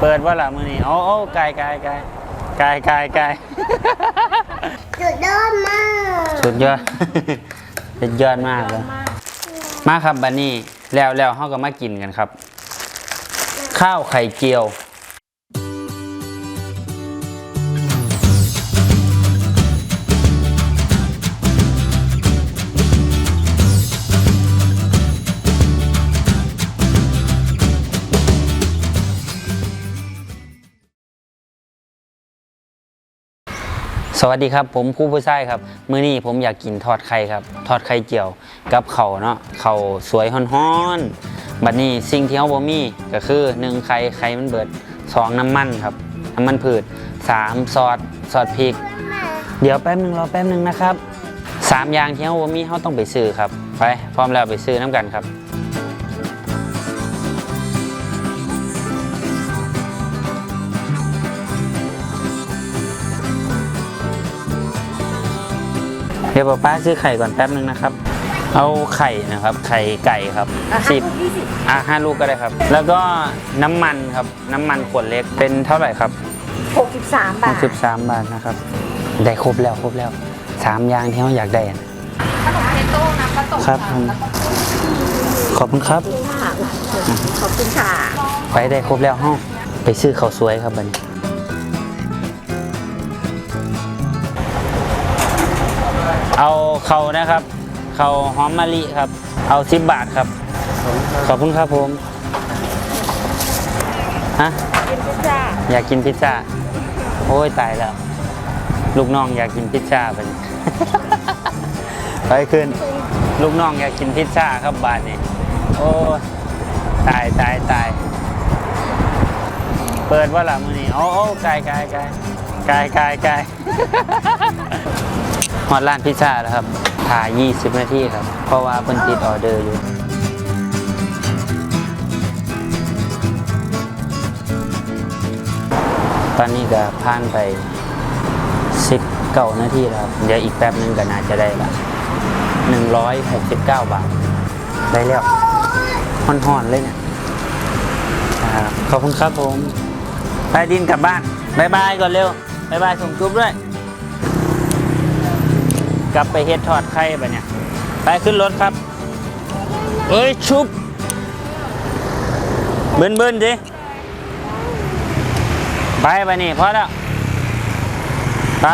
เปิดว่าล่ะมือนี้โอ้โอ้ไกลไกลไกลไกลไกลไกลจุดยอดมาก สุดยอดสุดยอดมากเลยมาครับบันนี้แล้วแล้วเขาก็มากินกันครับ ข้าวไข่เจียว สวัสดีครับผมครู่ผู้ชายครับ มื้อนี้ผมอยากกินทอดไข่ครับ ทอดไข่เจียวกับเข่าเนาะเข่าสวยฮ้อนๆบัดนี้สิ่งที่เฮาบ่มีก็คือหนึ่งไข่ไข่มันเบิดสองน้ำมันครับ น้ำมันพืชสามซอสซอสพริก เดี๋ยวแป๊บนึงรอแป๊บนึงนะครับสามอย่างที่เฮาบ่มีเฮาต้องไปซื้อครับ ไปพร้อมแล้วไปซื้อน้ำกันครับ ดี๋ยวป๊าป้าซื้อไข่ก่อนแป๊บนึงนะครับ เอาไข่นะครับ ไข่ไก่ครับสิบอะห้าลูกก็ได้ครับ แล้วก็น้ำมันครับ น้ำมันขวดเล็กเป็นเท่าไหร่ครับหกสิบสามบาท63บาทนะครับ ได้ครบแล้วครบแล้วสามอย่างที่เราอยากได้นะขนมเทโต้นะปลาตกครับผมขอบคุณครับค่ะขอบคุณค่ะไปได้ครบแล้วห้องไปซื้อข้าวสวยครับบัดน เอาเขานะครับ เขาหอมมะลิครับ เอาสิบบาทครับ ขอบคุณครับผมฮะกินพิซซ่าอยากกินพิซซ่า โอ้ยตายแล้ว ลูกน้องอยากกินพิซซ่าไปไปขึ้น ลูกน้องอยากกินพิซซ่าครับบาทนี้โอ้ยตายตายตายเปิดว่าล่ะมือนี้โอ้โอ้ไกลไกลไกลไกลไกลไกล ฮอดร้านพิซซ่าแล้วครับถ่าย20 นาทีครับ เพราะว่าเพิ่นติดออเดอร์อยู่ตอนนี้ก็ผ่านไป10เก้านาทีแล้วครับ เดี๋ยวอีกแป๊บนึงก็น่าจะได้ละ169 บาท ได้แล้วห่อนๆเลยเนี่ยครับขอบคุณครับผมไปดินกลับบ้านบายบายก่อนเร็วบายบายส่งจุ๊บด้วย ลับไปเฮ็ดทอดไข่ไปเนี่ย ไปขึ้นรถครับ เอ้ย ชุบเบิ้นเบิ้นดิไปไปนี่พอแล้ว ไป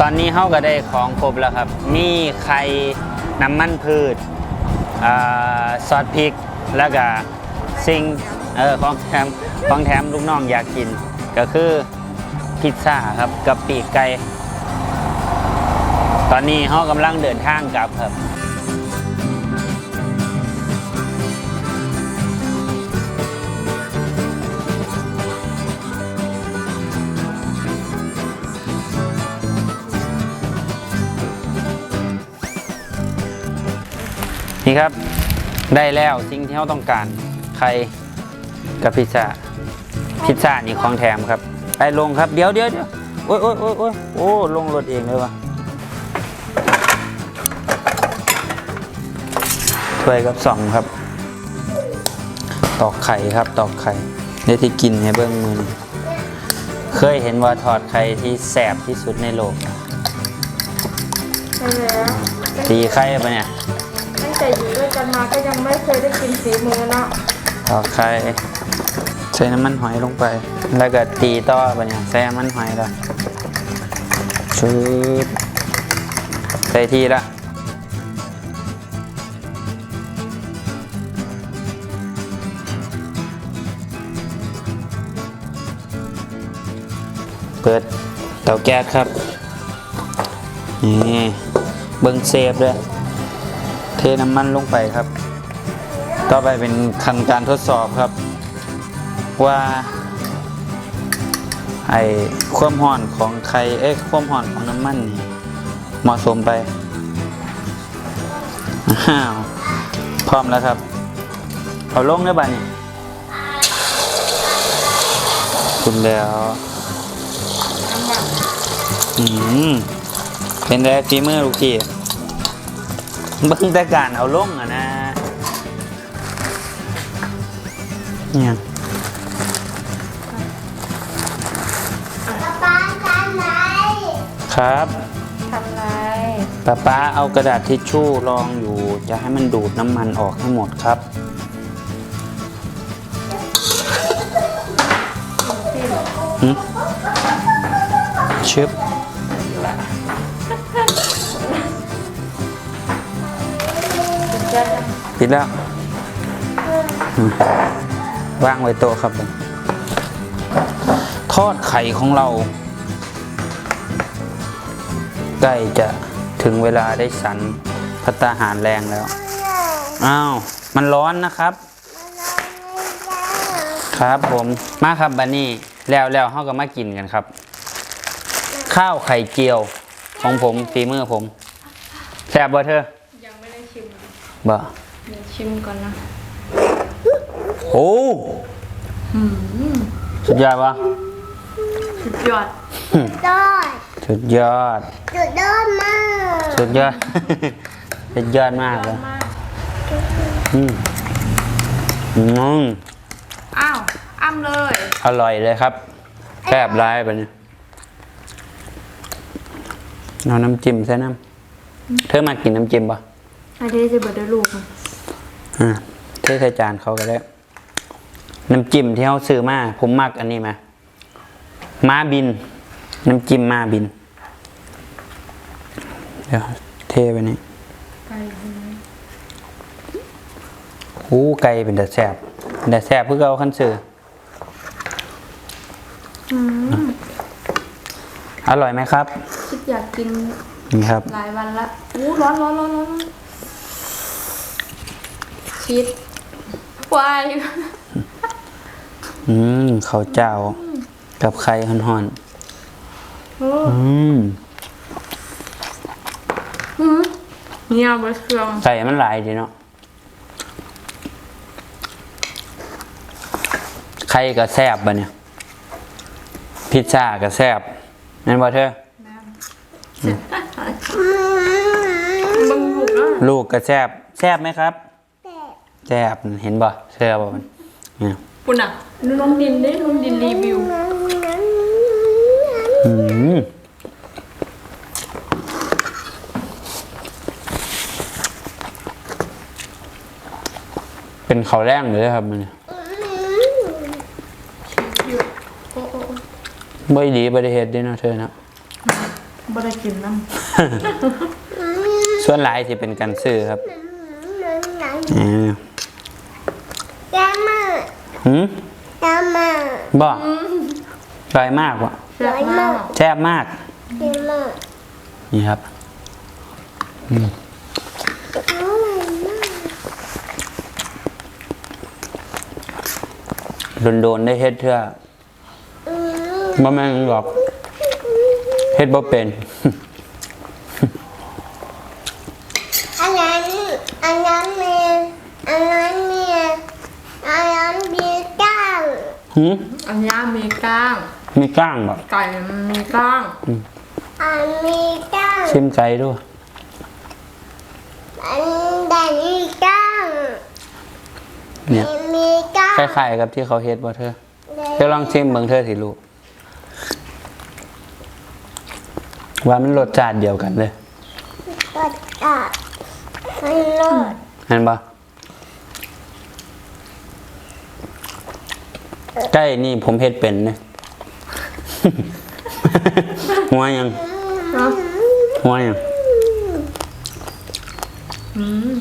ตอนนี้เฮาก็ได้ของครบแล้วครับ มีไข่น้ำมันพืชอซอสพริก แล้วก็สิ่ง เออของแถมของแถมลูกน้องอยากกิน ก็คือพิซซ่าครับกับปีกไก่ตอนนี้เฮากำลังเดินทางกลับครับนี่ครับ ได้แล้วสิ่งที่เราต้องการไข่ กับพิซซ่า พิซซ่านี่ของแถมครับไปลงครับเดี๋ยวเดี๋ยวเดี๋ยวโอ้ยโอ้ยโอ้ยโอ้ยโอ้ลงรถเองเลยวะถ้วยกับสองครับ ตอกไข่ครับ ตอกไข่เดี๋ยวที่กินให้เบิ้งมือนี้เคยเห็นว่าทอดไข่ที่แสบที่สุดในโลกใช่ไหมตีไข่ปะเนี่ย ตั้งแต่อยู่ด้วยกันมาก็ยังไม่เคยได้กินฝีมือเนาะ ตอกไข่ ใส่น้ำมันหอยลงไป แล้วก็ตีต่อไปเนี่ยใส่น้ำมันหอยละชุดใส่ทีละเปิดเตาแก๊สครับ นี่เบิ้งเซฟด้วยเทน้ำมันลงไปครับ ต่อไปเป็นขั้นการทดสอบครับ ว่าไอความห่อนของไข่เอ๊ะความห่อนของน้ำมันนี่เหมาะสมไปอ้าวพร้อมแล้วครับ เอาลงได้ป่ะนี่คุณแล้วอืมเป็นแรกฝีมือลูกพี่เบิ่งแต่การเอาลงอะนะเนี่ย ครับทำไรป้าป้าเอากระดาษทิชชู่รองอยู่ จะให้มันดูดน้ำมันออกให้หมดครับหึชึบจะปิดแล้วอืมวางไว้โต๊ะครับผมทอดไข่ของเรา ใกล้จะถึงเวลาได้สันพัตตาหารแรงแล้ว อ้าว มันร้อนนะครับ ครับผม มาครับบันนี่แล้วแล้วเขาก็มากินกันครับ ข้าวไข่เจียวของผมฝีมือผมแซ่บบ่เธอ ยังไม่ได้ชิมบ่เดี๋ยวชิมก่อนนะ โอ้สุดยอดวะสุดยอดยอด สุดยอดจุดยอดมากสุดยอด สุดยอดมากเลยมากอืมอืมอ้าวอ้ำเลย อร่อยเลยครับแซ่บร้ายไปเนี่ยเอาน้ำจิ้มใส่น้ำเธอมากินน้ำจิ้มปะอันนี้จะเบิดได้ลูกอะอ่าเทใส่จานเขาก็ได้ น้ำจิ้มที่เขาซื้อมา ผมมักอันนี้มา ม้าบิน น้ำจิ้มม้าบิน เดี๋ยวเทไปนี่ไก่ใช่ไหมหูไก่เป็นแต่แสบเป็นแต่แสบเพื่อเอาขั้นซื้ออืมอร่อยไหมครับ คิดอยากกินนี่ครับ หลายวันละอู้ร้อนร้อนร้อนร้อนชีสวายอืมข้าวเจ้ากับไข่ห่อนโอ้ๆอืม อืม เนี่ยเบอร์เครื่องใส่มันหลายดีเนาะไข่ก็แซบบ่เนี่ย พิซซ่าก็แซบนั่นบ่เธอบังบุกแล้วลูกก็แซบแซบไหมครับแต่แซบเห็นบ่แซบบ่มันเนี่ย ปุ่นอะน้องดินได้น้องดินรีวิว นั้นนั้น อืม เป็นข้าวแรงเลยครับมันเนี่ยอยู่โอ้โอ้บ่ดีบ่ได้เฮ็ดเด้เนาะเธอเนาะบ่ได้กินน้ส่วนหลายที่เป็นการซื้อครับนั้นนั้นอ่าแย่มากหืมแย่มากบ่อร่อยมากว่ะำแซ่บมากแซ่บมากแย่มากนี่ครับอร่อยมาก โดนๆได้เฮ็ดเทื่ออืมบ่แม่นหรอกเฮ็ดบ่เป็นอันนั้นอันนั้นมีอันนั้นมีอันนั้นมีก้างหืมอันนี้มีก้างมีกล้างบ่ไก่มันมีก้างอันมีก้างชิมไก่ด้วยอันแดงมีก้างเนี่ยมีก้าง คล้ายๆกับที่เขาเฮ็ดบ่เธอเธอลองชิมเบิ่งเธอสิลูกว่ามันรสชาติเดียวกันเลยกดอะมันรอดเห็นบ่ไก่นี่ผมเฮ็ดเป็นเนี่ยหัวยังเนาะหัวยังอืม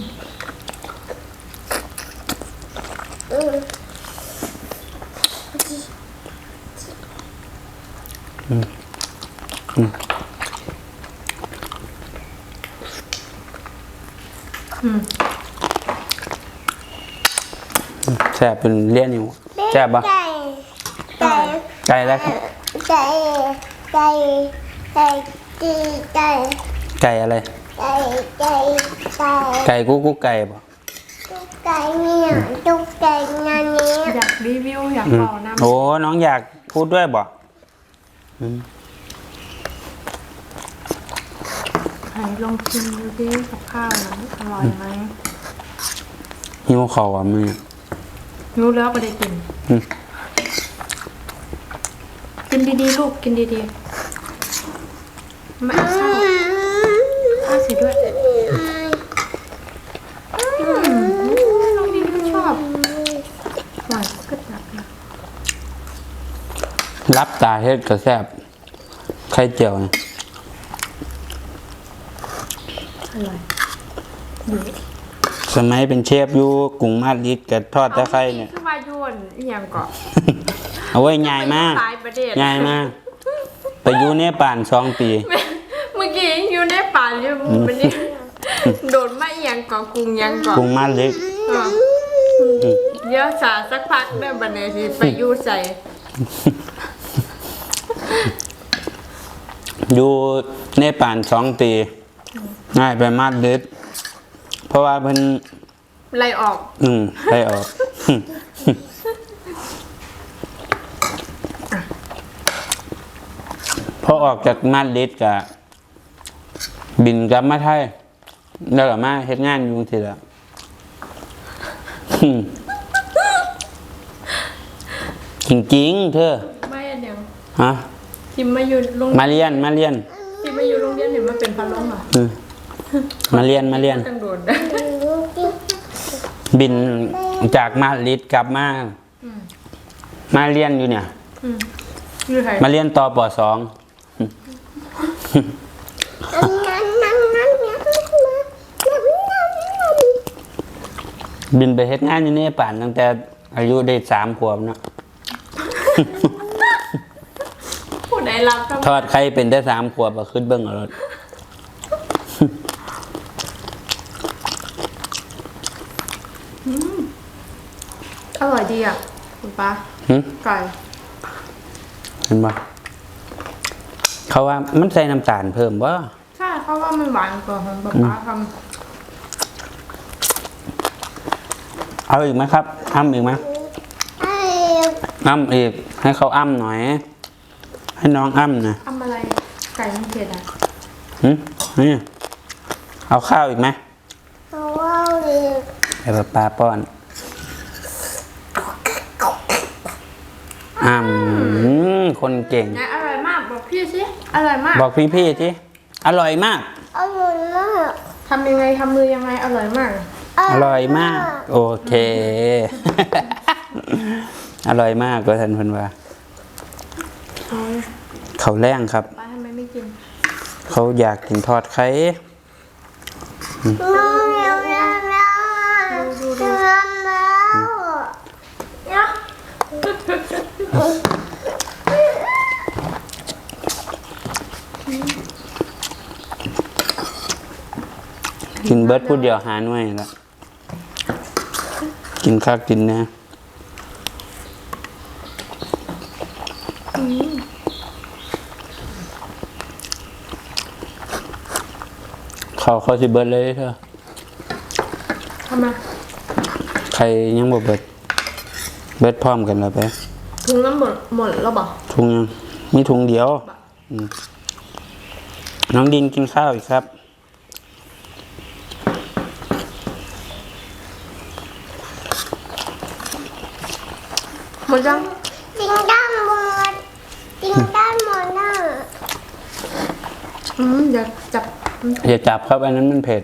แซ่บเป็นเลี้ยนอยู่แซ่บปะไก่ไก่ไก่แล้วครับไก่ไก่ไก่ตีไก่ไก่อะไร ไก่ไก่ไก่ไก่กุ๊กกุ๊กไก่ปะตุ๊กไก่เนี่ยตุ๊กไก่งานนี้อยากรีวิวอยากอืมบอกน้ำโอ้น้องอยากพูดด้วยบ่อืมไหนลองชิมดูดิกับข้าวนะอร่อยไหมหิวเขาวอะมึง รู้แล้วก็ได้กิน อืม กินดีๆ ลูกกินดีๆไม่เอาข้าวข้าวเสียด้วยน้องดินก็ชอบหวานก็จับนะรับตาเฮ็ดกระแซบไข่เจียวนะอร่อยอยู่ สมัยเป็นเชฟอยู่กรุงมาดริดกับทอดตะไคร้เนี่ยขึ้นมาโยนอหย่างเกาะเอาไว้ง่ายมากหลายประเทศง่ายมากไปอยู่เนปาลสองปี เมื่อกี้อยู่ในป่าอยู่มันนี่โดนมาอหย่างเกาะกรุงหยังเกาะกรุงมาดริดเออเดี๋ยวสาสักพักได้บันเนทีไปอยู่ใส่อยู่เนปาลสองปีง่ายไปมาดริด เพราะว่าเพิ่นไล่ออก อืมไปออก พอออกจากมาดริดกะบินกลับมาไทยแล้วก็มาเฮ็ดงานอยู่ทีละอืมจริงๆเธอไม่อันเดียวฮะทิมมาอยู่โรงมาเรียนมาเรียนทิมมาอยู่โรงเรียนเห็นมาเป็นพันลมอะอื มมาเรียนมาเรียนตั้งโดนบินจากมาดริดกลับมา มาเรียนอยู่เนี่ยอืมอยู่ไทยมาเรียนต่อปสองบินไปเฮ็ดงานอยู่ในป่านตั้งแต่อายุได้สามขวบเนาะผู้ใดรับก็ทอดไข่เป็นได้สามขวบก็ขึ้นเบิ้งเอารถ อ ร่อยดีอะคุณป้าหึไก่ เห็นปะเขาว่ามันใส่น้ำตาลเพิ่มว่าใช่เพราะว่ามันหวานกว่าของป้าป้าทเอาอีกไหมครับอ้ำอีกไหมอ้ำอีก ให้เขาอ้ำหน่อย ให้น้องอ้ำนะำทำอะไรไก่มันเผ็ดอะหึนี่เอาข้าวอีกไหมให้ป้าป้าป้อน อ้ำคนเก่ง ไหนอร่อยมากบอกพี่สิอร่อยมากบอกพี่ๆสิอร่อยมากทำยังไงทำมือยังไงอร่อยมาก อร่อยมาก โอเค อร่อยมากก็ท่านเพันว่าเขาแรงครับป้าทำไมไม่กิน เขาอยากกินทอดไข่เนาะ กินเบิร์ดพูดเดียวหาหน่วยละกินข้าวกินนะเขาเขาสิเบิร์ดเลยเธอทำไมใครยังบ่เบิร์ดเบิร์ดพร้อมกันแล้วไป ถุงน้ำหมดหมดแล้วบอกถุงยังมีถุงเดียวอืมน้องดินกินข้าวอีกครับ หมดยังจริงด้านหมดจริงด้านหมดน่ะอืมเดี๋ยวจับอย่าจับครับอันนั้นมันเผ็ด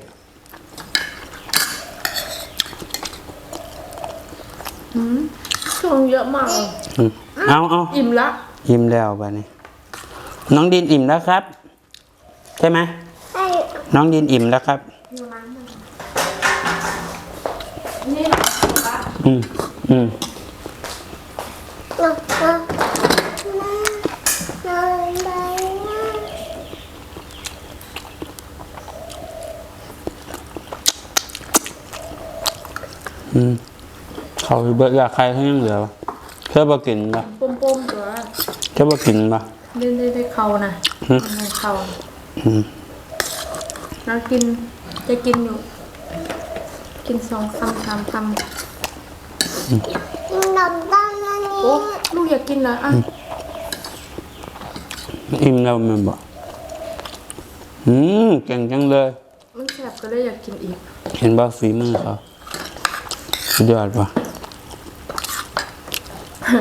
ช่วงเยอะมากเลยอืม เอาเอาอิ่มละอิ่มแล้วบ้านี้ น้องดินอิ่มแล้วครับ ใช่ไหมไอ้น้องดินอิ่มแล้วครับนี่เหรอป้าอืมอืมนกนกนอนไปนะอืมเขาเบิดอยากใครเขายังเหลือวะ เพื่อบ่กินปะปมปมๆตัวเพื่อบ่กินปะเล่นได้ได้เขานะอืมให้เขาอืมแล้วกินจะกินอยู่ กินสองคำสามคกินดอกด้านนั้นำนี้โอ้ลูกอยากกินเหรออะอิ่มแล้วแมันบอกอืมเก่งจังเลย มันแสบก็เลยอยากกินอีก เห็นบ่ฝีมือเขาสุดยอดปะ อั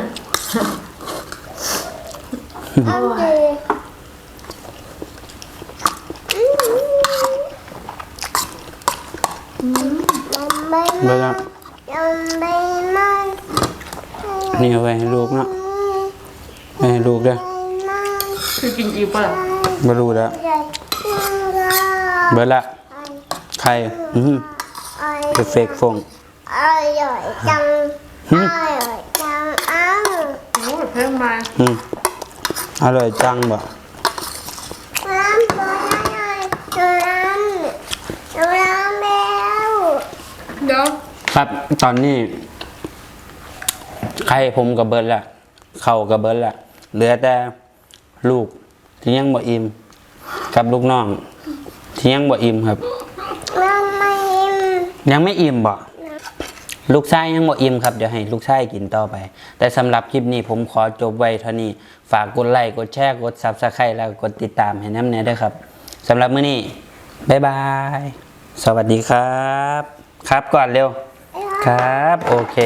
นดีมันไม่เบิ่งละมันไม่มันนี่เอาไว้ให้ลูกเนาะไว้ให้ลูกเด้อคือกินอีกเปล่าบ่รู้แล้วเบิดละใครอืมเอฟเฟกต์ฟงอร่อยจังอร่อยจังอ้าวโอ้ย เพิ่มมาอืมอร่อยจังบ่น้ำบอลอร่อยน้ำน้ำแล้วเดี๋ยวครับ ตอนนี้ ใครผมกับเบิร์ดละเข่ากับเบิร์ดละเหลือแต่ลูกที่ยังบ่อิ่มกับลูกน้องที่ยังบ่อิ่มครับ น้ำไม่อิ่ม ยังไม่อิ่มบ่ ลูกชายยังบ่อิ่มครับ เดี๋ยวให้ลูกชายกินต่อไป แต่สำหรับคลิปนี้ผมขอจบไว้เท่านี้ ฝากกดไลค์ กดแชร์ กดซับสไครต์แล้วกดติดตามให้น้ำแน่ด้วยครับสำหรับมื้อนี้ บ๊ายบาย สวัสดีครับ ครับก่อนเร็ว ครับ โอเค